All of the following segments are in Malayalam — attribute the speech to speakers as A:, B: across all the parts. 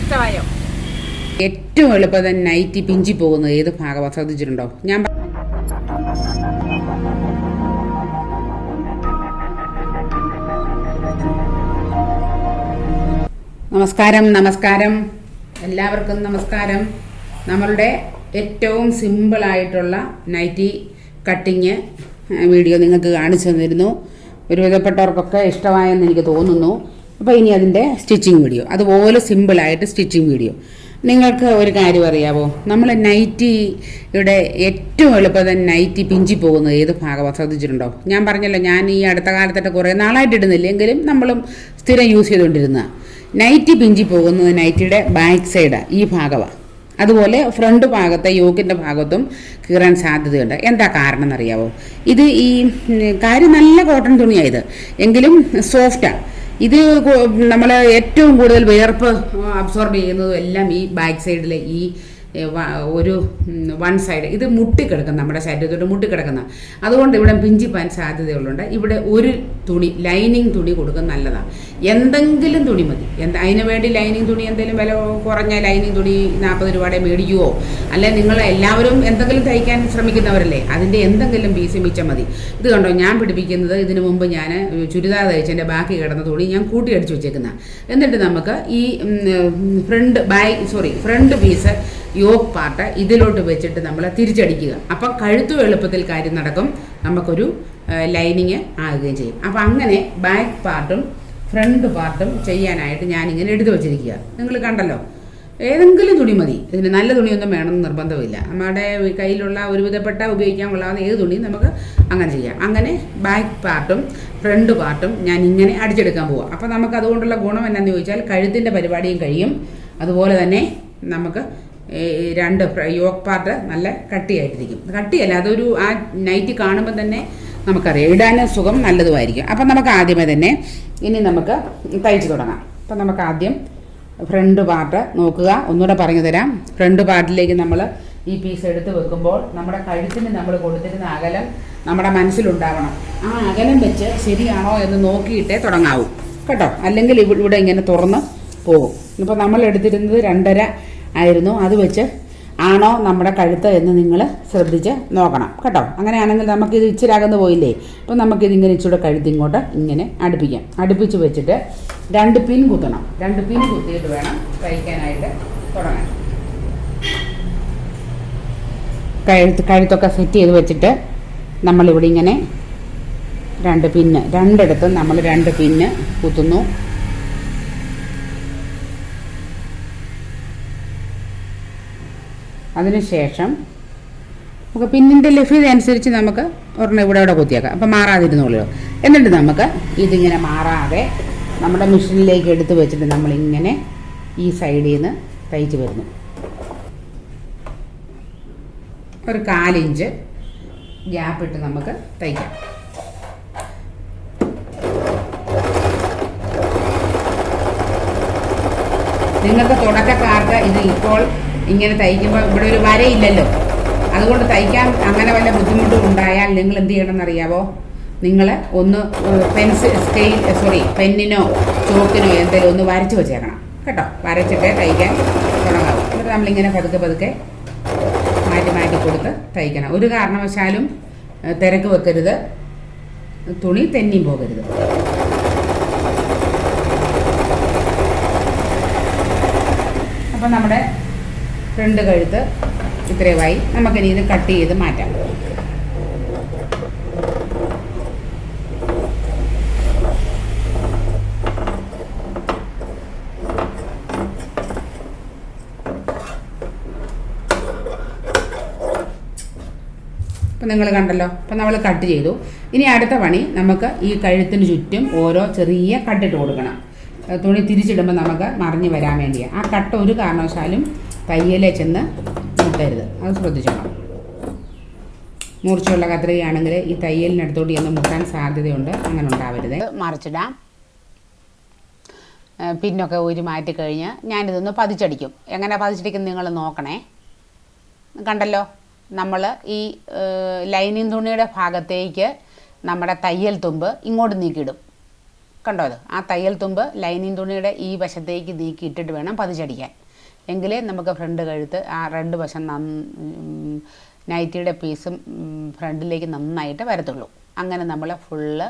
A: ഇഷ്ടമായോ?
B: ഏറ്റവും എളുപ്പത്തിൽ നൈറ്റി പിഞ്ചി പോകുന്നത്. ഏത് ഭാഗമാണ് ശ്രദ്ധിച്ചിട്ടുണ്ടോ ഞാൻ നമസ്കാരം നമസ്കാരം. എല്ലാവർക്കും നമസ്കാരം. നമ്മളുടെ ഏറ്റവും സിമ്പിളായിട്ടുള്ള നൈറ്റി കട്ടിങ് വീഡിയോ നിങ്ങൾക്ക് കാണിച്ചു തന്നിരുന്നു. ഒരുവിധപ്പെട്ടവർക്കൊക്കെ ഇഷ്ടമായെന്ന് എനിക്ക് തോന്നുന്നു. അപ്പോൾ ഇനി അതിന്റെ സ്റ്റിച്ചിങ് വീഡിയോ. അതുപോലെ സിമ്പിളായിട്ട് സ്റ്റിച്ചിങ് വീഡിയോ. നിങ്ങൾക്ക് ഒരു കാര്യം അറിയാവോ? നമ്മൾ നൈറ്റിയുടെ ഏറ്റവും എളുപ്പത്തിൽ നൈറ്റി പിഞ്ചി പോകുന്നത് ഏത് ഭാഗമാണ് ശ്രദ്ധിച്ചിട്ടുണ്ടോ? ഞാൻ പറഞ്ഞല്ലോ ഞാൻ ഈ അടുത്ത കാലത്തൊക്കെ കുറേ നാളായിട്ട് ഇടുന്നില്ല. എങ്കിലും നമ്മളും സ്ഥിരം യൂസ് ചെയ്തുകൊണ്ടിരുന്ന നൈറ്റി പിഞ്ചി പോകുന്നത് നൈറ്റിയുടെ ബാക്ക് സൈഡ് ഈ ഭാഗമാണ് അതുപോലെ ഫ്രണ്ട് ഭാഗത്തെ യോക്കിന്റെ ഭാഗത്തും കീറാൻ സാധ്യതയുണ്ട്. എന്താ കാരണം എന്നറിയാവോ ഇത് ഈ കാര്യം നല്ല കോട്ടൺ തുണിയായത് എങ്കിലും സോഫ്റ്റാണ് ഇത് നമ്മൾ ഏറ്റവും കൂടുതൽ വിയർപ്പ് അബ്സോർബ് ചെയ്യുന്നതും എല്ലാം ഈ ബാക്ക് സൈഡിലെ ഈ ഒരു വൺ സൈഡ് ഇത് മുട്ടിക്കിടക്കും നമ്മുടെ ശരീരത്തോട്ട് മുട്ടിക്കിടക്കുന്ന. അതുകൊണ്ട് ഇവിടെ പിഞ്ചിപ്പാൻ സാധ്യതയുള്ളുണ്ട് ഇവിടെ ഒരു തുണി ലൈനിങ് തുണി കൊടുക്കുന്നത് നല്ലതാണ് എന്തെങ്കിലും തുണി മതി. എന്താ അതിന് വേണ്ടി ലൈനിങ് തുണി എന്തെങ്കിലും വില കുറഞ്ഞ ലൈനിങ് തുണി നാൽപ്പത് രൂപയുടെ മേടിക്കുവോ? അല്ലെ നിങ്ങൾ എല്ലാവരും എന്തെങ്കിലും തയ്ക്കാൻ ശ്രമിക്കുന്നവരല്ലേ? അതിന്റെ എന്തെങ്കിലും പീസ് മിച്ചം മതി. ഇത് കണ്ടോ ഞാൻ പിടിപ്പിക്കുന്നത് ഇതിനു മുമ്പ് ഞാൻ ചുരിദാർ തയ്ച്ചതിന്റെ ബാക്കി കിടന്ന തുണി ഞാൻ കൂട്ടിയടിച്ച് വെച്ചേക്കുന്ന. എന്നിട്ട് നമുക്ക് ഈ front by sorry front piece yoke part ഇതിലോട്ട് വെച്ചിട്ട് നമ്മൾ തിരിച്ചടിക്കുക. അപ്പം കഴുത്തു എളുപ്പത്തിൽ കാര്യം നടക്കും. നമുക്കൊരു ലൈനിങ് ആകുകയും ചെയ്യും. അപ്പം അങ്ങനെ ബാക്ക് പാർട്ടും ഫ്രണ്ട് പാർട്ടും ചെയ്യാനായിട്ട് ഞാനിങ്ങനെ എടുത്തു വെച്ചിരിക്കുക. നിങ്ങൾ കണ്ടല്ലോ? ഏതെങ്കിലും തുണി മതി. ഇതിന് നല്ല തുണിയൊന്നും വേണമെന്ന് നിർബന്ധമില്ല നമ്മുടെ കയ്യിലുള്ള ഒരുവിധപ്പെട്ട ഉപയോഗിക്കാൻ കൊള്ളാവുന്ന ഏത് തുണിയും നമുക്ക് അങ്ങനെ ചെയ്യാം. അങ്ങനെ ബാക്ക് പാർട്ടും ഫ്രണ്ട് പാർട്ടും ഞാൻ ഇങ്ങനെ അടിച്ചെടുക്കാൻ പോവാം. അപ്പോൾ നമുക്ക് അതുകൊണ്ടുള്ള ഗുണം എന്നാന്ന് ചോദിച്ചാൽ കഴുത്തിന്റെ പരിപാടിയും കഴിയും. അതുപോലെ തന്നെ നമുക്ക് രണ്ട് യോക്ക് പാർട്ട് നല്ല കട്ടിയായിട്ടിരിക്കും. കട്ടിയല്ല അതൊരു ആ നൈറ്റ് കാണുമ്പോൾ തന്നെ നമുക്കറിയാം. ഇടാൻ സുഖം നല്ലതുമായിരിക്കും. അപ്പം നമുക്ക് ആദ്യമേ തന്നെ ഇനി നമുക്ക് തയ്ച്ച് തുടങ്ങാം. അപ്പം നമുക്ക് ആദ്യം ഫ്രണ്ട് പാർട്ട് നോക്കുക. ഒന്നുകൂടെ പറഞ്ഞു തരാം. ഫ്രണ്ട് പാർട്ടിലേക്ക് നമ്മൾ ഈ പീസ് എടുത്ത് വെക്കുമ്പോൾ നമ്മുടെ കഴുത്തിന് നമ്മൾ കൊടുത്തിരുന്ന അകലം നമ്മുടെ മനസ്സിലുണ്ടാവണം. ആ അകലം വെച്ച് ശരിയാണോ എന്ന് നോക്കിയിട്ടേ തുടങ്ങാവൂ. കേട്ടോ? അല്ലെങ്കിൽ ഇവ- ഇവിടെ ഇങ്ങനെ തുറന്ന് പോകും. ഇപ്പോൾ നമ്മൾ എടുത്തിരുന്നത് രണ്ടര ആയിരുന്നു. അത് വെച്ച് ആണോ നമ്മുടെ കഴുത്ത് എന്ന് നിങ്ങൾ ശ്രദ്ധിച്ച് നോക്കണം. കേട്ടോ? അങ്ങനെയാണെങ്കിൽ നമുക്കിത് ഇച്ചിരി അകന്ന് പോയില്ലേ? അപ്പോൾ നമുക്കിത് ഇങ്ങനെ ഇച്ചിരി കഴുത്ത് ഇങ്ങോട്ട് ഇങ്ങനെ അടുപ്പിക്കാം. അടുപ്പിച്ച് വെച്ചിട്ട് രണ്ട് പിൻ കുത്തണം. രണ്ട് പിൻ കുത്തിയിട്ട് വേണം തയ്ക്കാനായിട്ട് തുടങ്ങാൻ. കഴുത്ത് കഴുത്തൊക്കെ സെറ്റ് ചെയ്ത് വെച്ചിട്ട് നമ്മളിവിടെ ഇങ്ങനെ രണ്ട് പിന്ന് രണ്ടിടത്തും നമ്മൾ രണ്ട് പിന്ന് കുത്തുന്നു. അതിനുശേഷം നമുക്ക് പിന്നിന്റെ ലഭ്യത അനുസരിച്ച് നമുക്ക് ഒരെണ്ണം ഇവിടെ ഇവിടെ കുത്തിയേക്കാം. അപ്പം മാറാതിരുന്നുള്ളൂ എന്നിട്ട് നമുക്ക് ഇതിങ്ങനെ മാറാതെ നമ്മുടെ മെഷീനിലേക്ക് എടുത്ത് വെച്ചിട്ട് നമ്മളിങ്ങനെ ഈ സൈഡിൽ നിന്ന് തയ്ച്ച് വരുന്നു. ഒരു കാലിഞ്ച് ഗ്യാപ്പ് ഇട്ട് നമുക്ക് തയ്ക്കാം. നിങ്ങൾക്ക് തുടക്കക്കാർക്ക് ഇത് ഇപ്പോൾ ഇങ്ങനെ തയ്ക്കുമ്പോൾ ഇവിടെ ഒരു വരയില്ലല്ലോ. അതുകൊണ്ട് തയ്ക്കാൻ അങ്ങനെ വല്ല ബുദ്ധിമുട്ടും ഉണ്ടായാൽ നിങ്ങൾ എന്ത് ചെയ്യണമെന്ന് അറിയാവോ? നിങ്ങൾ ഒന്ന് പെൻസിൽ സ്കെയിൽ സോറി പെന്നിനോ ചോക്കിനോ എന്തെങ്കിലും ഒന്ന് വരച്ച് വെച്ചേക്കണം. കേട്ടോ? വരച്ചിട്ട് തയ്ക്കാൻ തുടങ്ങാവും. എന്നിട്ട് നമ്മളിങ്ങനെ പതുക്കെ പതുക്കെ മാറ്റി മാറ്റി കൊടുത്ത് തയ്ക്കണം. ഒരു കാരണവശാലും തിരക്ക് വെക്കരുത്. തുണി തെന്നിയും പോകരുത്. അപ്പം നമ്മുടെ ഫ്രണ്ട് കഴുത്ത് ഇത്രയുമായി നമുക്കിനി ഇത് കട്ട് ചെയ്ത് മാറ്റാം. ഇപ്പം നിങ്ങൾ കണ്ടല്ലോ. അപ്പം നമ്മൾ കട്ട് ചെയ്തു. ഇനി അടുത്ത പണി നമുക്ക് ഈ കഴുത്തിന് ചുറ്റും ഓരോ ചെറിയ കട്ടിട്ട് കൊടുക്കണം. തുണി തിരിച്ചിടുമ്പോൾ നമുക്ക് മറിഞ്ഞ് വരാൻ വേണ്ടിയാണ് ആ കട്ട് ഒരു കാരണവശാലും തയ്യലെ ചെന്ന് മുട്ടരുത്. അത് ശ്രദ്ധിച്ചോണം. മൂർച്ചയുള്ള കത്രികയാണെങ്കിൽ ഈ തയ്യലിനടുത്തോട്ട് ചെന്ന് മുട്ടാൻ സാധ്യതയുണ്ട്. അങ്ങനെ ഉണ്ടാവരുത്. മറിച്ചിടാം. പിന്നൊക്കെ ഊരി മാറ്റി കഴിഞ്ഞ് ഞാനിതൊന്ന് പതിച്ചടിക്കും. എങ്ങനെ പതിച്ചടിക്കും നിങ്ങൾ നോക്കണേ. കണ്ടല്ലോ? നമ്മൾ ഈ ലൈനിങ് തുണിയുടെ ഭാഗത്തേക്ക് നമ്മുടെ തയ്യൽ തുമ്പ് ഇങ്ങോട്ട് നീക്കിയിടും. കണ്ടോ അത്? ആ തയ്യൽ തുമ്പ് ലൈനിങ് തുണിയുടെ ഈ വശത്തേക്ക് നീക്കിയിട്ടിട്ട് വേണം പതിച്ചടിക്കാൻ. എങ്കിലേ നമുക്ക് ഫ്രണ്ട് കഴുത്ത് ആ രണ്ട് വശം നന്ന നൈറ്റിയുടെ പീസും ഫ്രണ്ടിലേക്ക് നന്നായിട്ട് വരത്തുള്ളൂ. അങ്ങനെ നമ്മൾ ഫുള്ള്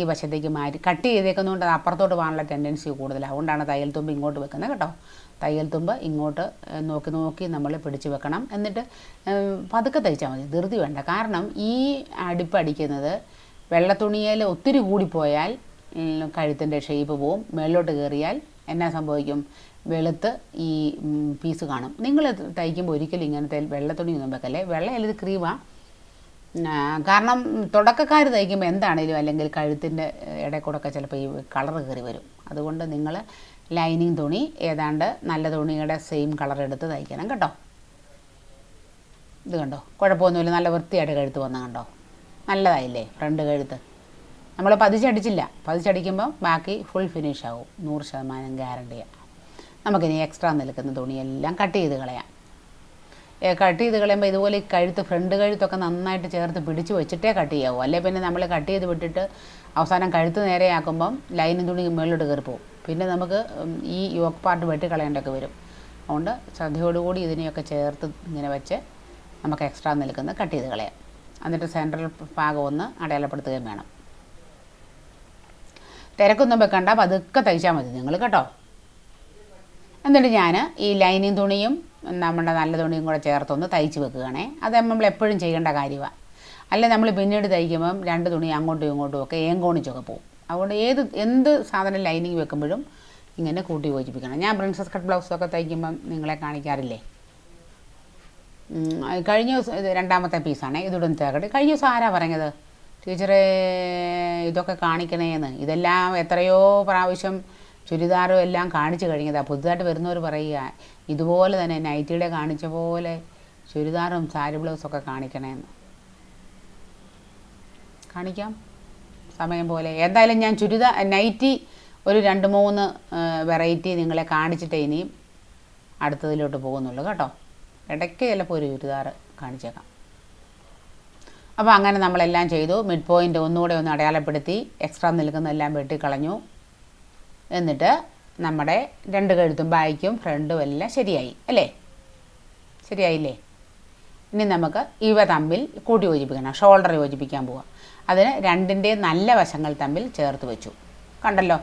B: ഈ വശത്തേക്ക് മാറ്റി കട്ട് ചെയ്തേക്കുന്നതുകൊണ്ട് അത് അപ്പുറത്തോട്ട് പോകാനുള്ള ടെൻഡൻസി കൂടുതലാണ് അതുകൊണ്ടാണ് തയ്യൽ തുമ്പ് ഇങ്ങോട്ട് വെക്കുന്നത് കേട്ടോ. തയ്യൽ തുമ്പ് ഇങ്ങോട്ട് നോക്കി നോക്കി നമ്മൾ പിടിച്ച് വെക്കണം. എന്നിട്ട് പതുക്കെ തയ്ച്ചാൽ മതി. ധൃതി വേണ്ട. കാരണം ഈ അടിപ്പടിക്കുന്നത് വെള്ളത്തുണിയിൽ ഒത്തിരി കൂടിപ്പോയാൽ കഴുത്തിന്റെ ഷേപ്പ് പോവും. മേളിലോട്ട് കയറിയാൽ എന്നാ സംഭവിക്കും? വെളുത്ത് ഈ പീസ് കാണും. നിങ്ങൾ തയ്ക്കുമ്പോൾ ഒരിക്കലും ഇങ്ങനത്തെ വെള്ളത്തുണിയൊന്നും വെക്കല്ലേ? വെള്ളയിൽ ഇത് ക്രീമാണ് കാരണം തുടക്കക്കാർ തയ്ക്കുമ്പോൾ എന്താണേലും അല്ലെങ്കിൽ കഴുത്തിന്റെ ഇടയിൽ കൂടെ ഒക്കെ ചിലപ്പോൾ ഈ കളർ കയറി വരും. അതുകൊണ്ട് നിങ്ങൾ ലൈനിങ് തുണി ഏതാണ്ട് നല്ല തുണിയുടെ സെയിം കളർ എടുത്ത് തയ്ക്കണം കേട്ടോ. ഇത് കണ്ടോ? കുഴപ്പമൊന്നുമില്ല. നല്ല വൃത്തിയായിട്ട് കഴുത്ത് വന്ന കണ്ടോ? നല്ലതായില്ലേ? ഫ്രണ്ട് കഴുത്ത്. നമ്മൾ പതിച്ചടിച്ചില്ല. പതിച്ചടിക്കുമ്പോൾ ബാക്കി ഫുൾ ഫിനിഷ് ആവും. നൂറ് ശതമാനം ഗ്യാരണ്ടിയാണ് നമുക്കിനി എക്സ്ട്രാ നിൽക്കുന്ന തുണിയെല്ലാം കട്ട് ചെയ്ത് കളയാം. കട്ട് ചെയ്ത് കളയുമ്പോൾ ഇതുപോലെ ഈ കഴുത്ത് ഫ്രണ്ട് കഴുത്തൊക്കെ നന്നായിട്ട് ചേർത്ത് പിടിച്ച് വെച്ചിട്ടേ കട്ട് ചെയ്യാവൂ. അല്ലെങ്കിൽ പിന്നെ നമ്മൾ കട്ട് ചെയ്ത് വിട്ടിട്ട് അവസാനം കഴുത്ത് നേരെയാക്കുമ്പം ലൈനും തുണി മുകളിലോട്ട് കയറി പോകും പിന്നെ നമുക്ക് ഈ യോക്ക് പാർട്ട് വെട്ടി കളയേണ്ടൊക്കെ വരും. അതുകൊണ്ട് ശ്രദ്ധയോടുകൂടി ഇതിനെയൊക്കെ ചേർത്ത് ഇങ്ങനെ വെച്ച് നമുക്ക് എക്സ്ട്രാ നിൽക്കുന്ന കട്ട് ചെയ്ത് കളയാം. എന്നിട്ട് സെൻട്രൽ ഭാഗം ഒന്ന് അടയാളപ്പെടുത്തുകയും വേണം. തിരക്കൊന്നും വെക്കണ്ട പതുക്കെ തയ്ച്ചാൽ മതി നിങ്ങൾ കേട്ടോ. എന്നിട്ട് ഞാൻ ഈ ലൈനിങ് തുണിയും നമ്മുടെ നല്ല തുണിയും കൂടെ ചേർത്തൊന്ന് തയ്ച്ച് വെക്കുകയാണേ. അത് നമ്മൾ എപ്പോഴും ചെയ്യേണ്ട കാര്യമാണ് അല്ലെ നമ്മൾ പിന്നീട് തയ്ക്കുമ്പം രണ്ട് തുണി അങ്ങോട്ടും ഇങ്ങോട്ടും ഒക്കെ ഏങ്കോണിച്ചൊക്കെ പോകും അതുകൊണ്ട് ഏത് എന്ത് സാധനം ലൈനിങ് വെക്കുമ്പോഴും ഇങ്ങനെ കൂട്ടി യോജിപ്പിക്കണം. ഞാൻ പ്രിൻസസ് കട്ട് ബ്ലൗസൊക്കെ തയ്ക്കുമ്പം നിങ്ങളെ കാണിക്കാറില്ലേ? കഴിഞ്ഞ ദിവസം രണ്ടാമത്തെ പീസാണ് ഇതിടും തേക്കട്ട് കഴിഞ്ഞ ദിവസം ആരാ പറഞ്ഞത്? ടീച്ചറെ ഇതൊക്കെ കാണിക്കണേന്ന്. ഇതെല്ലാം എത്രയോ പ്രാവശ്യം ചുരിദാറും എല്ലാം കാണിച്ചു കഴിഞ്ഞതാണ് പുതുതായിട്ട് വരുന്നവർ പറയുക ഇതുപോലെ തന്നെ നൈറ്റിയുടെ കാണിച്ച പോലെ ചുരിദാറും സാരി ബ്ലൗസൊക്കെ കാണിക്കണമെന്ന് കാണിക്കാം? സമയം പോലെ. എന്തായാലും ഞാൻ ചുരിദാർ നൈറ്റി ഒരു രണ്ട് മൂന്ന് വെറൈറ്റി നിങ്ങളെ കാണിച്ചിട്ടേ ഇനിയും അടുത്തതിലോട്ട് പോകുന്നുള്ളൂ കേട്ടോ. ഇടയ്ക്ക് ചിലപ്പോൾ ഒരു ചുരിദാർ കാണിച്ചേക്കാം. അപ്പോൾ അങ്ങനെ നമ്മളെല്ലാം ചെയ്തു. മിഡ് പോയിന്റ് ഒന്നുകൂടെ ഒന്ന് അടയാളപ്പെടുത്തി. എക്സ്ട്രാ നിൽക്കുന്നതെല്ലാം വെട്ടിക്കളഞ്ഞു. എന്നിട്ട് നമ്മുടെ രണ്ട് കഴുത്തും ബായ്ക്കും ഫ്രണ്ടും എല്ലാം ശരിയായി അല്ലേ? ശരിയായില്ലേ? ഇനി നമുക്ക് ഇവ തമ്മിൽ കൂട്ടി യോജിപ്പിക്കണം ഷോൾഡർ യോജിപ്പിക്കാൻ പോവാം. അതിന് രണ്ടിന്റെ നല്ല വശങ്ങൾ തമ്മിൽ ചേർത്ത് വെച്ചു. കണ്ടല്ലോ?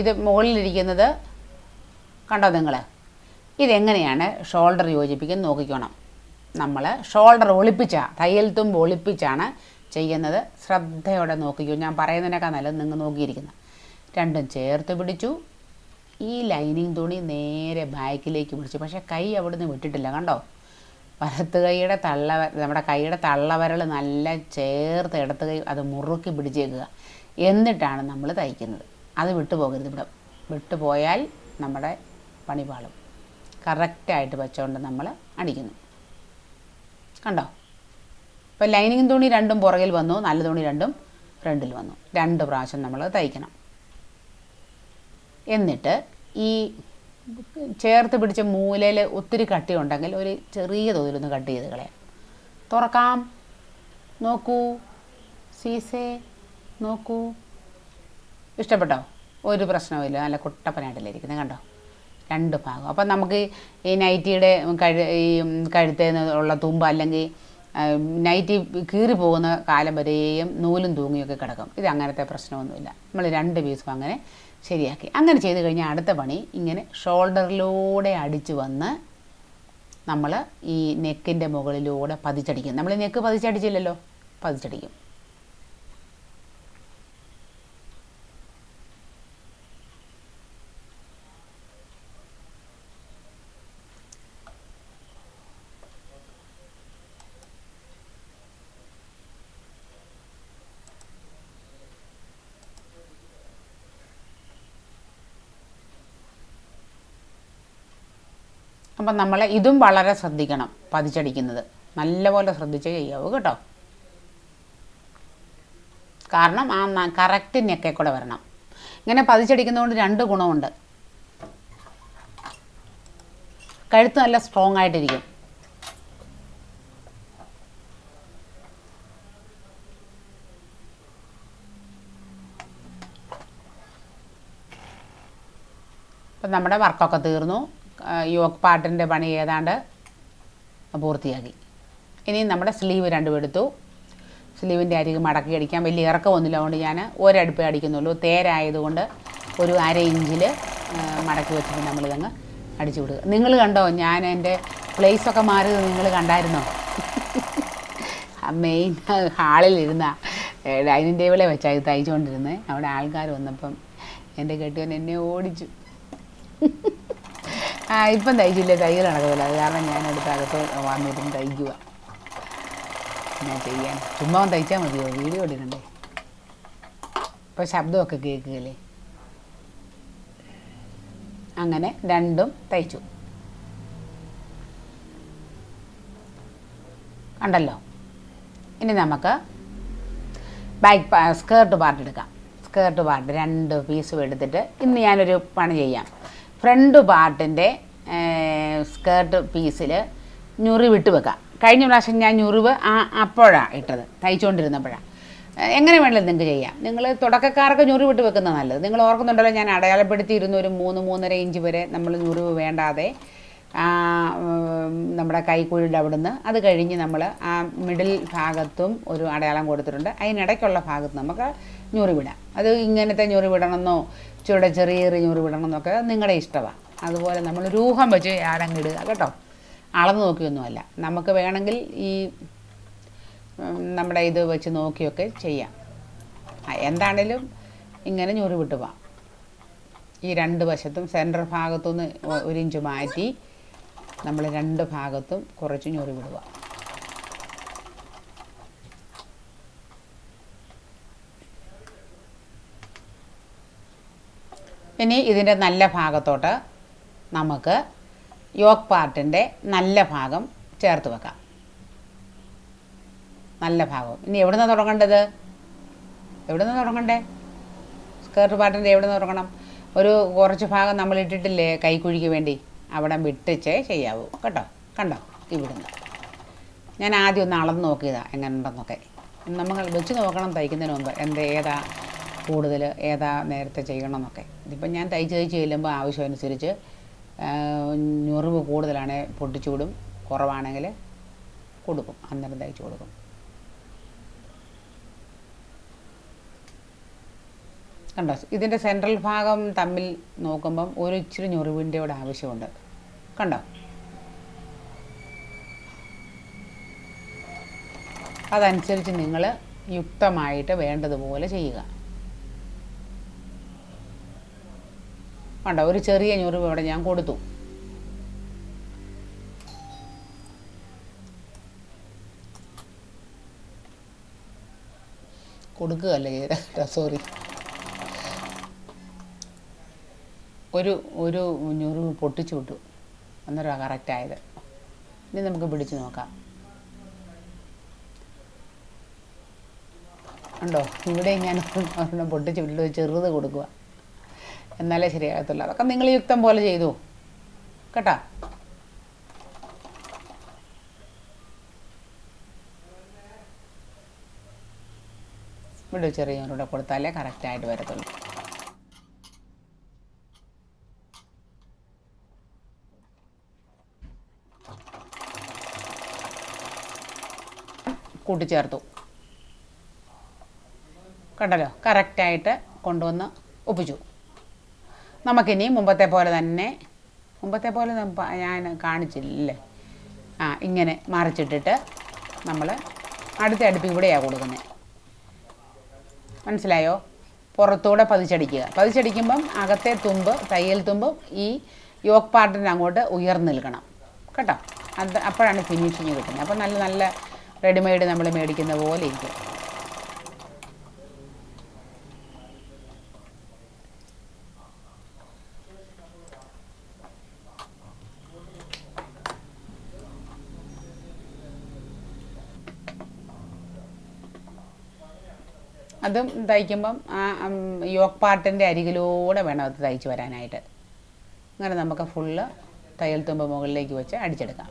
B: ഇത് മുകളിലിരിക്കുന്നത് കണ്ടോ നിങ്ങൾ ഇതെങ്ങനെയാണ് ഷോൾഡർ യോജിപ്പിക്കുന്നത് നോക്കിക്കോണം. നമ്മൾ ഷോൾഡർ ഒളിപ്പിച്ച തയ്യൽ തുമ്പ് ഒളിപ്പിച്ചാണ് ചെയ്യുന്നത്. ശ്രദ്ധയോടെ നോക്കിക്കോ ഞാൻ പറയുന്നതിനേക്കാൾ നല്ലത് നിങ്ങൾ നോക്കിയിരിക്കുന്നത്. രണ്ടും ചേർത്ത് പിടിച്ചു. ഈ ലൈനിങ് തുണി നേരെ ബാക്കിലേക്ക് പിടിച്ചു. പക്ഷേ കൈ അവിടുന്ന് വിട്ടിട്ടില്ല കണ്ടോ? വലത്ത് കൈയുടെ തള്ള നമ്മുടെ കൈയുടെ തള്ളവരൽ നല്ല ചേർത്ത് ഇടത്ത് കൈ അത് മുറുക്കി പിടിച്ചേക്കുക. എന്നിട്ടാണ് നമ്മൾ തയ്ക്കുന്നത്. അത് വിട്ടുപോകരുത് ഇവിടെ. വിട്ടുപോയാൽ നമ്മുടെ പണിപാളും. കറക്റ്റായിട്ട് വെച്ചുകൊണ്ട് നമ്മൾ അടിക്കുന്നു കണ്ടോ? ഇപ്പോൾ ലൈനിങ് തുണി രണ്ടും പുറകിൽ വന്നു നല്ല തുണി രണ്ടും ഫ്രണ്ടിൽ വന്നു. രണ്ട് പ്രാവശ്യം നമ്മൾ തയ്ക്കണം. എന്നിട്ട് ഈ ചേർത്ത് പിടിച്ച മൂലയിൽ ഒത്തിരി കട്ടി ഉണ്ടെങ്കിൽ ഒരു ചെറിയ തോതിലൊന്ന് കട്ട് ചെയ്ത് കളയാം. തുറക്കാം. നോക്കൂ. സീസേ നോക്കൂ. ഇഷ്ടപ്പെട്ടോ? ഒരു പ്രശ്നവുമില്ല നല്ല കുട്ടപ്പനായിട്ടല്ലേ കണ്ടോ? രണ്ട് ഭാഗം. അപ്പം നമുക്ക് ഈ നൈറ്റിയുടെ കഴു ഈ കഴുത്തേന്ന് ഉള്ള തുമ്പ് അല്ലെങ്കിൽ നൈറ്റി കീറി പോകുന്ന കാലം വരെയും നൂലും തൂങ്ങിയൊക്കെ കിടക്കും. ഇത് അങ്ങനത്തെ പ്രശ്നമൊന്നുമില്ല. നമ്മൾ രണ്ട് പീസും അങ്ങനെ ശരിയാക്കി. അങ്ങനെ ചെയ്ത് കഴിഞ്ഞാൽ അടുത്ത പണി ഇങ്ങനെ ഷോൾഡറിലൂടെ അടിച്ചു വന്ന് നമ്മൾ ഈ നെക്കിന്റെ മുകളിലൂടെ പതിച്ചടിക്കും. നമ്മൾ നെക്ക് പതിച്ചടിച്ചില്ലല്ലോ? പതിച്ചടിക്കും. അപ്പം നമ്മൾ ഇതും വളരെ ശ്രദ്ധിക്കണം പതിച്ചടിക്കുന്നത്. നല്ലപോലെ ശ്രദ്ധിച്ച് ചെയ്യാവൂ കേട്ടോ. കാരണം ആ കറക്റ്റ് നെക്കെ കൂടെ വരണം. ഇങ്ങനെ പതിച്ചടിക്കുന്നതുകൊണ്ട് രണ്ട് ഗുണമുണ്ട്. കഴുത്ത് നല്ല സ്ട്രോങ് ആയിട്ടിരിക്കും. അപ്പം നമ്മുടെ വർക്കൊക്കെ തീർന്നു. യോക്ക് പാട്ടിന്റെ പണി ഏതാണ്ട് പൂർത്തിയാക്കി. ഇനി നമ്മുടെ സ്ലീവ് രണ്ടും എടുത്തു. സ്ലീവിന്റെ അരികെ മടക്കി അടിക്കാൻ വലിയ ഇറക്കമൊന്നുമില്ല അതുകൊണ്ട് ഞാൻ ഒരടുപ്പേ അടിക്കുന്നുള്ളൂ. തേരായതുകൊണ്ട് ഒരു അര ഇഞ്ചിൽ മടക്കി വെച്ചിട്ട് നമ്മളിതങ്ങ് അടിച്ചു വിടുക. നിങ്ങൾ കണ്ടോ? ഞാൻ എന്റെ പ്ലേസൊക്കെ മാറിയത് നിങ്ങൾ കണ്ടായിരുന്നോ? മെയിൻ ഹാളിലിരുന്ന ഡൈനിങ് ടേബിളെ വെച്ചാൽ തയ്ച്ചുകൊണ്ടിരുന്നത് അവിടെ ആൾക്കാർ വന്നപ്പം എന്റെ കെട്ടിയവൻ എന്നെ ഓടിച്ചു. ഇപ്പം തയ്ച്ചില്ല. തയ്യൽ നടക്കത്തില്ല. അത് കാരണം ഞാൻ അകത്ത് വന്നിട്ടും തയ്ക്കുക. ഞാൻ ചെയ്യാൻ? ചുമ്മാ തയ്ച്ചാൽ മതിയോ? വീഡിയോ എടുക്കണ്ടേ ഇപ്പോൾ ശബ്ദമൊക്കെ കേൾക്കുകയല്ലേ? അങ്ങനെ രണ്ടും തയ്ച്ചു. കണ്ടല്ലോ? ഇനി നമുക്ക് ബാക്ക് സ്കേർട്ട് പാർട്ട് എടുക്കാം. സ്കേർട്ട് പാർട്ട് രണ്ട് പീസും എടുത്തിട്ട് ഇന്ന് ഞാനൊരു പണി ചെയ്യാം. ഫ്രണ്ട് പാർട്ടിന്റെ സ്കേർട്ട് പീസിൽ ഞുറി വിട്ട് വെക്കാം. കഴിഞ്ഞ പ്രാവശ്യം ഞാൻ ഞുറിവ് ആ അപ്പോഴാണ് ഇട്ടത്. തയ്ച്ചുകൊണ്ടിരുന്നപ്പോഴാണ് എങ്ങനെ വേണമെങ്കിലും നിങ്ങൾക്ക് ചെയ്യാം. നിങ്ങൾ തുടക്കക്കാർക്ക് ഞുറി വിട്ട് വെക്കുന്നത് നല്ലത്. നിങ്ങൾ ഓർക്കുന്നുണ്ടല്ലോ ഞാൻ അടയാളപ്പെടുത്തിയിരുന്ന ഒരു മൂന്ന് മൂന്നര ഇഞ്ച് വരെ നമ്മൾ ഞുറിവ് വേണ്ടാതെ നമ്മുടെ കൈക്കുഴിയുടെ അവിടുന്ന്. അത് കഴിഞ്ഞ് നമ്മൾ ആ മിഡിൽ ഭാഗത്തും ഒരു അടയാളം കൊടുത്തിട്ടുണ്ട്. അതിനിടയ്ക്കുള്ള ഭാഗത്ത് നമുക്ക് ഞൂറ് വിടാം. അത് ഇങ്ങനത്തെ ഞൂറ് വിടണമെന്നോ ചുവടെ ചെറിയ ചെറിയ ഞൂറ് വിടണമെന്നൊക്കെ നിങ്ങളുടെ ഇഷ്ടമാണ് അതുപോലെ നമ്മൾ രൂഹം വെച്ച് ആടങ്ങിടുക കേട്ടോ. അളന്ന് നോക്കിയൊന്നുമല്ല. നമുക്ക് വേണമെങ്കിൽ ഈ നമ്മുടെ ഇത് വെച്ച് നോക്കിയൊക്കെ ചെയ്യാം. ആ, എന്താണേലും ഇങ്ങനെ ഞൂറ് വിട്ടു പോവാം ഈ രണ്ട് വശത്തും സെന്റർ ഭാഗത്തുനിന്ന് ഒരിഞ്ച് ഒരു ഇഞ്ച് മാറ്റി നമ്മൾ രണ്ട് ഭാഗത്തും കുറച്ച് ഞൊറി വിടുക. ഇനി ഇതിന്റെ നല്ല ഭാഗത്തോട്ട് നമുക്ക് യോക്ക് പാർട്ടിന്റെ നല്ല ഭാഗം ചേർത്ത് വെക്കാം. നല്ല ഭാഗം. ഇനി എവിടെ നിന്നാണ് തുടങ്ങേണ്ടത്? എവിടെ നിന്ന് തുടങ്ങണ്ടേ? സ്കേർട്ട് പാട്ടിന്റെ എവിടെ നിന്ന് തുടങ്ങണം? ഒരു കുറച്ച് ഭാഗം നമ്മൾ ഇട്ടിട്ടില്ലേ കൈക്കുഴിക്ക് വേണ്ടി? അവിടെ വിട്ടിച്ചേ ചെയ്യാവൂ. കേട്ടോ? കണ്ടോ? ഇവിടുന്ന്. ഞാൻ ആദ്യം ഒന്ന് അളന്ന് നോക്കിയതാ എങ്ങനെ ഉണ്ടെന്നൊക്കെ നമ്മൾ വെച്ച് നോക്കണം തയ്ക്കുന്നതിന് മുമ്പ് എന്ത് ഏതാ കൂടുതൽ ഏതാ നേരത്തെ ചെയ്യണം എന്നൊക്കെ ഇതിപ്പം ഞാൻ തയ്ച്ച് തയ്ച്ച് ചെല്ലുമ്പോൾ ആവശ്യമനുസരിച്ച് ഞുറിവ് കൂടുതലാണെങ്കിൽ പൊട്ടിച്ചു വിടും കുറവാണെങ്കിൽ കൊടുക്കും. അന്നേരം തയ്ച്ച് കൊടുക്കും. കണ്ടോ? ഇതിന്റെ സെൻട്രൽ ഭാഗം തമ്മിൽ നോക്കുമ്പം ഒരു ഇച്ചിരി ഞൊറിവിന്റെ ഇവിടെ ആവശ്യമുണ്ട്. കണ്ടോ? അതനുസരിച്ച് നിങ്ങൾ യുക്തമായിട്ട് വേണ്ടതുപോലെ ചെയ്യുക. കണ്ടോ? ഒരു ചെറിയ ഞൊറിവ് ഇവിടെ ഞാൻ കൊടുത്തു. കൊടുക്കുകയല്ലേ സോറി ഒരു ഒരു ഞുറിവ് പൊട്ടിച്ചു വിട്ടു. അന്നേരം കറക്റ്റായത് ഇനി നമുക്ക് പിടിച്ചു നോക്കാം. ഉണ്ടോ ഇവിടെ ഞാൻ ഒരെണ്ണം പൊട്ടിച്ച് ഒരു ചെറുത് കൊടുക്കുക എന്നാലേ ശരിയാകത്തുള്ളൂ. അതൊക്കെ നിങ്ങൾ യുക്തം പോലെ ചെയ്തു. കേട്ടോ? ഇവിടെ ചെറിയ കൂടെ കൊടുത്താലേ കറക്റ്റായിട്ട് വരത്തുള്ളൂ. കൂട്ടിച്ചേർത്തു. കണ്ടല്ലോ? കറക്റ്റായിട്ട് കൊണ്ടുവന്ന് ഒപ്പിച്ചു. നമുക്കിനി മുമ്പത്തെ പോലെ തന്നെ മുമ്പത്തെ പോലെ ഞാൻ കാണിച്ചില്ലേ ആ ഇങ്ങനെ മറിച്ചിട്ടിട്ട് നമ്മൾ അടുത്ത അടുപ്പ് ഇവിടെയാണ് കൊടുക്കുന്നത് മനസ്സിലായോ? പുറത്തൂടെ പതിച്ചടിക്കുക. പതിച്ചടിക്കുമ്പം അകത്തെ തുമ്പ് തയ്യൽ തുമ്പും ഈ യോക്ക് പാർട്ടിന്റെ അങ്ങോട്ട് ഉയർന്നു നിൽക്കണം. കേട്ടോ? അത് അപ്പോഴാണ് ഫിനിഷിങ് കിട്ടുന്നത്. അപ്പോൾ നല്ല നല്ല റെഡിമെയ്ഡ് നമ്മൾ മേടിക്കുന്ന പോലെ ഇരിക്കും. അതും തയ്ക്കുമ്പം ആ യോക്ക് പാർട്ടിന്റെ അരികിലൂടെ വേണം അത് തയ്ച്ച് വരാനായിട്ട്. അങ്ങനെ നമുക്ക് ഫുള്ള് തയ്യൽ തുമ്പ് മുകളിലേക്ക് വെച്ച് അടിച്ചെടുക്കാം.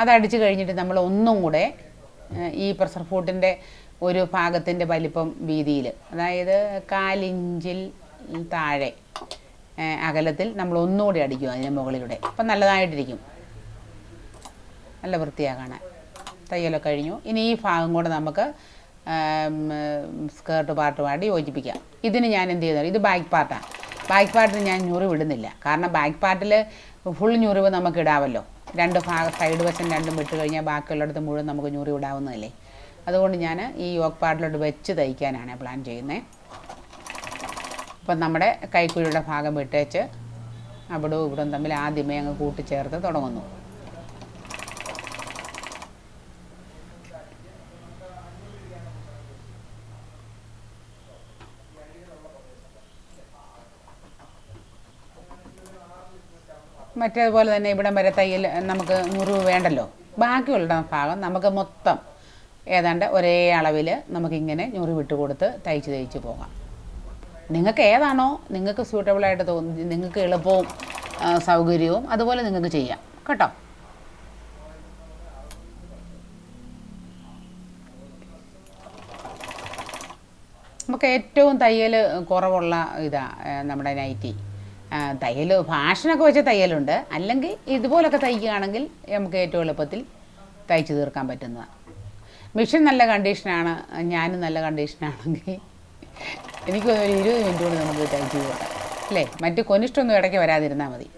B: അത് അടിച്ച് കഴിഞ്ഞിട്ട് നമ്മൾ ഒന്നും കൂടെ ഈ പ്രഷർ ഫ്രൂട്ടിന്റെ ഒരു ഭാഗത്തിന്റെ വലിപ്പം വീതിയിൽ അതായത് കാലിഞ്ചിൽ താഴെ അകലത്തിൽ നമ്മൾ ഒന്നുകൂടി അടിക്കും അതിന്റെ മുകളിലൂടെ. അപ്പം നല്ലതായിട്ടിരിക്കും. നല്ല വൃത്തിയാകാണ് തയ്യലൊക്കെ കഴിഞ്ഞു. ഇനി ഈ ഭാഗം കൂടെ നമുക്ക് സ്കേർട്ട് പാർട്ടുമായിട്ട് യോജിപ്പിക്കാം. ഇതിന് ഞാൻ എന്ത് ചെയ്യുന്നത് ഇത് ബാക്ക് പാർട്ടാണ് ബാക്ക് പാർട്ടിന് ഞാൻ ഞുറി വിടുന്നില്ല. കാരണം ബാക്ക് പാർട്ടിൽ ഫുൾ ഞുറിവ് നമുക്ക് ഇടാമല്ലോ രണ്ട് ഭാഗ സൈഡ് വശം രണ്ടും വിട്ട് കഴിഞ്ഞാൽ ബാക്കിയുള്ളിടത്ത് മുഴുവൻ നമുക്ക് ഞൂറി വിടാവുന്നതല്ലേ? അതുകൊണ്ട് ഞാൻ ഈ യോക്ക് പാട്ടിലോട്ട് വെച്ച് തയ്ക്കാനാണ് പ്ലാൻ ചെയ്യുന്നത് അപ്പം നമ്മുടെ കൈക്കുഴിയുടെ ഭാഗം വിട്ടേച്ച് അവിടവും ഇവിടവും തമ്മിൽ ആദ്യമേ അങ്ങ് കൂട്ടിച്ചേർത്ത് തുടങ്ങുന്നു. മറ്റേതുപോലെ തന്നെ ഇവിടം വരെ തയ്യൽ നമുക്ക് മുറിവ് വേണ്ടല്ലോ? ബാക്കിയുള്ള ഭാഗം നമുക്ക് മൊത്തം ഏതാണ്ട് ഒരേ അളവിൽ നമുക്കിങ്ങനെ ഞുറി വിട്ട് കൊടുത്ത് തയ്ച്ച് തയ്ച്ച് പോകാം. നിങ്ങൾക്ക് ഏതാണോ നിങ്ങൾക്ക് സ്യൂട്ടബിളായിട്ട് തോന്നി നിങ്ങൾക്ക് എളുപ്പവും സൗകര്യവും അതുപോലെ നിങ്ങൾക്ക് ചെയ്യാം. കേട്ടോ? നമുക്ക് ഏറ്റവും തയ്യൽ കുറവുള്ള ഇതാ നമ്മുടെ നൈറ്റി. തയ്യൽ ഫാഷനൊക്കെ വെച്ച തയ്യലുണ്ട്. അല്ലെങ്കിൽ ഇതുപോലൊക്കെ തയ്ക്കുകയാണെങ്കിൽ നമുക്ക് ഏറ്റവും എളുപ്പത്തിൽ തയ്ച്ചു തീർക്കാൻ പറ്റുന്നതാണ് മിഷൻ നല്ല കണ്ടീഷനാണ് ഞാനും നല്ല കണ്ടീഷനാണെങ്കിൽ എനിക്ക് ഒരു ഇരുപത് മിനിറ്റ് കൊണ്ട് നമുക്ക് തയ്ച്ചു തീർക്കാം. അല്ലേ? മറ്റ് കൊനിഷ്ടൊന്നും ഇടയ്ക്ക് വരാതിരുന്നാൽ മതി.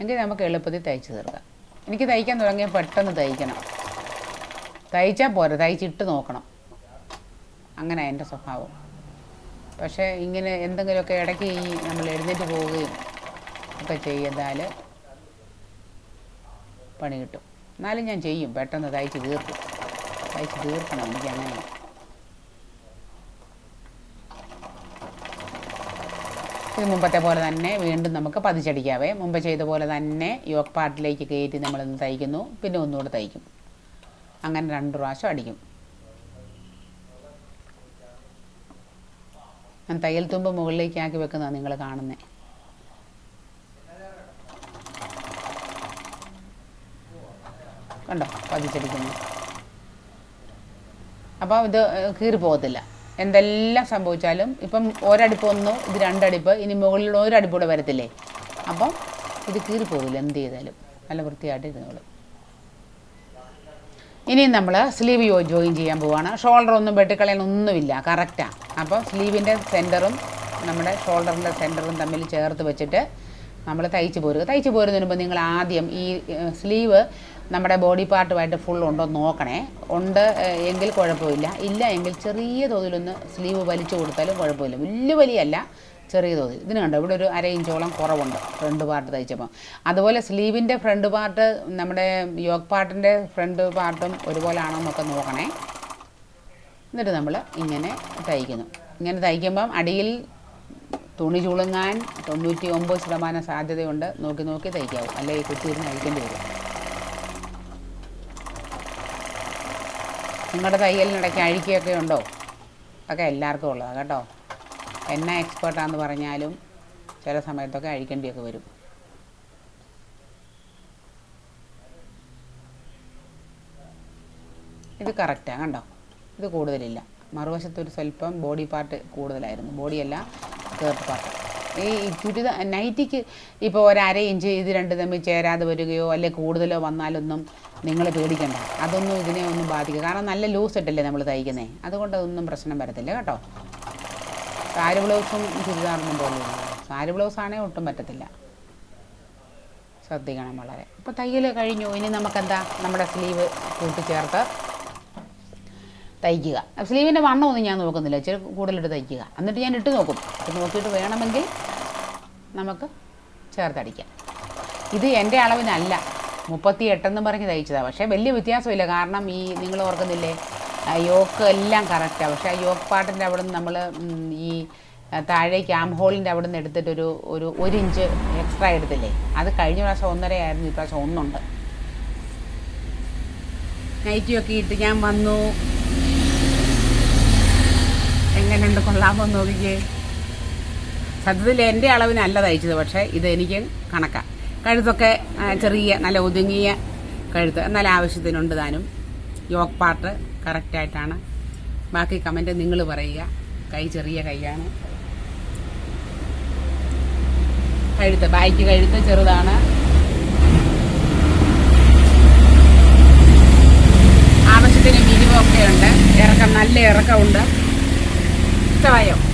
B: എങ്കിൽ നമുക്ക് എളുപ്പത്തിൽ തയ്ച്ചു തീർക്കാം. എനിക്ക് തയ്ക്കാൻ തുടങ്ങിയ പെട്ടെന്ന് തയ്ക്കണം. തയ്ച്ചാൽ പോരാ. തയ്ച്ചിട്ട് നോക്കണം. അങ്ങനെ എന്റെ സ്വഭാവം. പക്ഷേ ഇങ്ങനെ എന്തെങ്കിലുമൊക്കെ ഇടയ്ക്ക് ഈ നമ്മൾ എഴുന്നേറ്റ് പോവുകയും ഒക്കെ ചെയ്താൽ പണി കിട്ടും. എന്നാലും ഞാൻ ചെയ്യും. പെട്ടെന്ന് തയ്ച്ച് തീർക്കും. തയ്ച്ച് തീർക്കണം. എനിക്ക് അങ്ങനെ. ഇത് മുമ്പത്തെ പോലെ തന്നെ വീണ്ടും നമുക്ക് പതിച്ചടിക്കാവേ. മുമ്പ് ചെയ്ത പോലെ തന്നെ യോക്ക് പാർട്ടിലേക്ക് കയറ്റി നമ്മളൊന്ന് തയ്ക്കുന്നു. പിന്നെ ഒന്നുകൂടെ തയ്ക്കും. അങ്ങനെ രണ്ട് പ്രാവശ്യം അടിക്കും. ഞാൻ തയ്യൽ തുമ്പ് മുകളിലേക്ക് ആക്കി വെക്കുന്നതാണ് നിങ്ങൾ കാണുന്നത് കണ്ടോ? പതിച്ചടിക്കുന്നു അപ്പോൾ ഇത് കീറി പോകത്തില്ല. എന്തെല്ലാം സംഭവിച്ചാലും ഇപ്പം ഒരടിപ്പ് ഒന്ന് ഇത് രണ്ടടിപ്പ് ഇനി മുകളിൽ ഒരടിപ്പ് കൂടെ വരത്തില്ലേ? അപ്പം ഇത് കീറി പോകില്ല എന്ത് ചെയ്താലും നല്ല വൃത്തിയായിട്ട് ഇരുന്നോളും. ഇനി നമ്മൾ സ്ലീവ് ജോയിൻ ചെയ്യാൻ പോവാണ്. ഷോൾഡർ ഒന്നും വെട്ടിക്കളയാനൊന്നുമില്ല. കറക്റ്റാണ് അപ്പോൾ സ്ലീവിന്റെ സെന്ററും നമ്മുടെ ഷോൾഡറിന്റെ സെന്ററും തമ്മിൽ ചേർത്ത് വെച്ചിട്ട് നമ്മൾ തയ്ച്ച് പോരുക. തയ്ച്ച് പോരുന്നതിന് മുമ്പ് നിങ്ങൾ ആദ്യം ഈ സ്ലീവ് നമ്മുടെ ബോഡി പാർട്ടുമായിട്ട് ഫുൾ ഉണ്ടോ നോക്കണേ. ഉണ്ട് എങ്കിൽ കുഴപ്പമില്ല. ഇല്ല എങ്കിൽ ചെറിയ തോതിലൊന്ന് സ്ലീവ് വലിച്ചു കൊടുത്താലും കുഴപ്പമില്ല. വലിയ വലിയല്ല. ചെറിയ തോതിൽ. ഇതിന് കണ്ടോ ഇവിടെ ഒരു അര ഇഞ്ചോളം കുറവുണ്ട് ഫ്രണ്ട് പാർട്ട് തയ്ച്ചപ്പോൾ. അതുപോലെ സ്ലീവിന്റെ ഫ്രണ്ട് പാർട്ട് നമ്മുടെ യോഗ് പാർട്ടിന്റെ ഫ്രണ്ട് പാർട്ടും ഒരുപോലെ ആണോ എന്നൊക്കെ നോക്കണേ. എന്നിട്ട് നമ്മൾ ഇങ്ങനെ തയ്ക്കുന്നു. ഇങ്ങനെ തയ്ക്കുമ്പം അടിയിൽ തുണി ചുളുങ്ങാൻ തൊണ്ണൂറ്റി ഒമ്പത് ശതമാനം സാധ്യതയുണ്ട്. നോക്കി നോക്കി തയ്ക്കാവും. അല്ലെങ്കിൽ കുത്തിയിരുന്ന് തയ്ക്കേണ്ടി വരും. നിങ്ങളുടെ തയ്യലിനിടയ്ക്ക് അഴുക്കിയൊക്കെ ഉണ്ടോ? ഒക്കെ എല്ലാവർക്കും ഉള്ളതാണ് കേട്ടോ. എന്നാ എക്സ്പേർട്ടാന്ന് പറഞ്ഞാലും ചില സമയത്തൊക്കെ അഴിക്കേണ്ടിയൊക്കെ വരും. ഇത് കറക്റ്റാണ് കണ്ടോ? ഇത് കൂടുതലില്ല. മറുവശത്ത് ഒരു സ്വല്പം ബോഡി പാർട്ട് കൂടുതലായിരുന്നു. ബോഡിയല്ല സ്കേർട്ട് പാർട്ട് ഈ ചുരിദ നൈറ്റിക്ക് ഇപ്പോൾ ഒരു അര ഇഞ്ച് ഇത് രണ്ട് തമ്മിൽ ചേരാതെ വരികയോ അല്ലെ കൂടുതലോ വന്നാലൊന്നും നിങ്ങൾ പേടിക്കണ്ട. അതൊന്നും ഇതിനെ ഒന്നും ബാധിക്കുക കാരണം നല്ല ലൂസ് ഇട്ടല്ലേ നമ്മൾ തയ്ക്കുന്നത് അതുകൊണ്ട് അതൊന്നും പ്രശ്നം വരത്തില്ല കേട്ടോ. സാരി ബ്ലൗസും ചുരിദാറൊന്നും പോലെയില്ല സാരി ബ്ലൗസ് ഒട്ടും പറ്റത്തില്ല. ശ്രദ്ധിക്കണം വളരെ. ഇപ്പോൾ തയ്യൽ കഴിഞ്ഞു. ഇനി നമുക്കെന്താ? നമ്മുടെ സ്ലീവ് കൂട്ടിച്ചേർത്ത് തയ്ക്കുക. സ്ലീവിന്റെ വണ്ണമൊന്നും ഞാൻ നോക്കുന്നില്ല. ഇച്ചിരി കൂടുതലിട്ട് തയ്ക്കുക. എന്നിട്ട് ഞാൻ ഇട്ട് നോക്കും. ഇട്ട് നോക്കിയിട്ട് വേണമെങ്കിൽ നമുക്ക് ചേർത്തടിക്കാം. ഇത് എന്റെ അളവിനല്ല. മുപ്പത്തി എട്ടെന്ന് പറഞ്ഞ് തയ്ച്ചതാണ് പക്ഷേ വലിയ വ്യത്യാസമില്ല. കാരണം ഈ നിങ്ങൾ ഓർക്കുന്നില്ലേ? യോക്ക് എല്ലാം കറക്റ്റാണ് പക്ഷേ ആ യോക്ക് പാട്ടിന്റെ അവിടെ നിന്ന് നമ്മൾ ഈ താഴേ ക്യാം ഹോളിന്റെ അവിടെ നിന്ന് എടുത്തിട്ടൊരു ഒരു ഒരു ഇഞ്ച് എക്സ്ട്രാ എടുത്തില്ലേ? അത് കഴിഞ്ഞ പ്രാവശ്യം ഒന്നര ആയിരുന്നു ഈ പ്രാവശ്യം ഒന്നുണ്ട്. നൈറ്റിയൊക്കെ ഇട്ട് ഞാൻ വന്നു. എങ്ങനെയുണ്ട്? കൊള്ളാമോ നോക്കിക്കേ. സത്യത്തിൽ എന്റെ അളവിനല്ല തയ്ച്ചത് പക്ഷേ ഇത് എനിക്ക് കണക്കാണ് കഴുത്തൊക്കെ ചെറിയ നല്ല ഒതുങ്ങിയ കഴുത്ത്. എന്നാൽ ആവശ്യത്തിനുണ്ട് താനും. യോക്ക് പാർട്ട് കറക്റ്റായിട്ടാണ് ബാക്കി കമന്റ് നിങ്ങൾ പറയുക. കൈ ചെറിയ കൈയാണ്. കഴുത്ത് ബാക്ക് കഴുത്ത് ചെറുതാണ്. ആവശ്യത്തിന് വിരിവൊക്കെ ഉണ്ട്. ഇറക്കം നല്ല ഇറക്കമുണ്ട്. ഇഷ്ടമായോ?